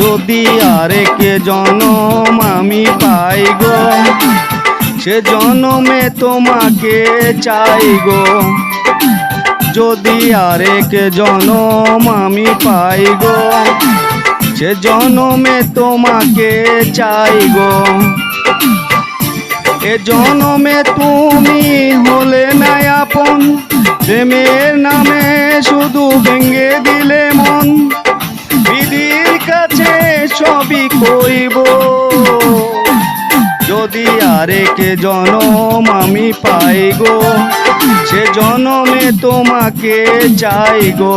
যদি আরেক জনম আমি পাই গো, সে জনমে তোমাকে চাই গো। যদি আরেক জনম আমি পাই গো, সে জনমে তোমাকে চাই গো। এ জনমে তুমি হলে না আপন, প্রেমের নামে শুধু ভেঙে দিলে মন। সবই কইব। যদি আরেক জনম আমি পাই গো সে জনমে তোমাকে চাই গো।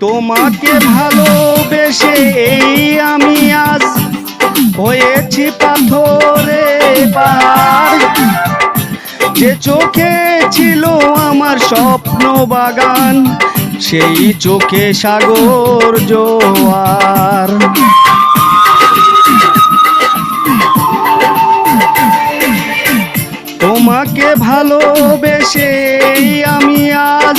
তোমাকে ভালোবেসে এই আমি আজ হয়েছি পাথরে যে চোখে ছিল আমার স্বপ্ন বাগান, সেই চোখে সাগর জোয়ার। তোমাকে ভালোবেসে আমি আজ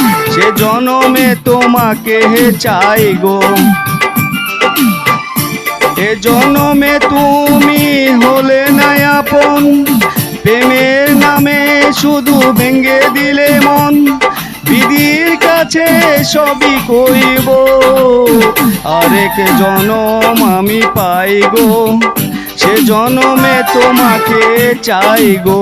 সে জনমে তোমাকে চাই গো। এ জনমে তুমি হলে না আপন, প্রেমের নামে শুধু ভেঙে দিলে মন। দিদির কাছে সবই কইব আরেক জনম আমি পাই গো। সে জনমে তোমাকে চাই গো।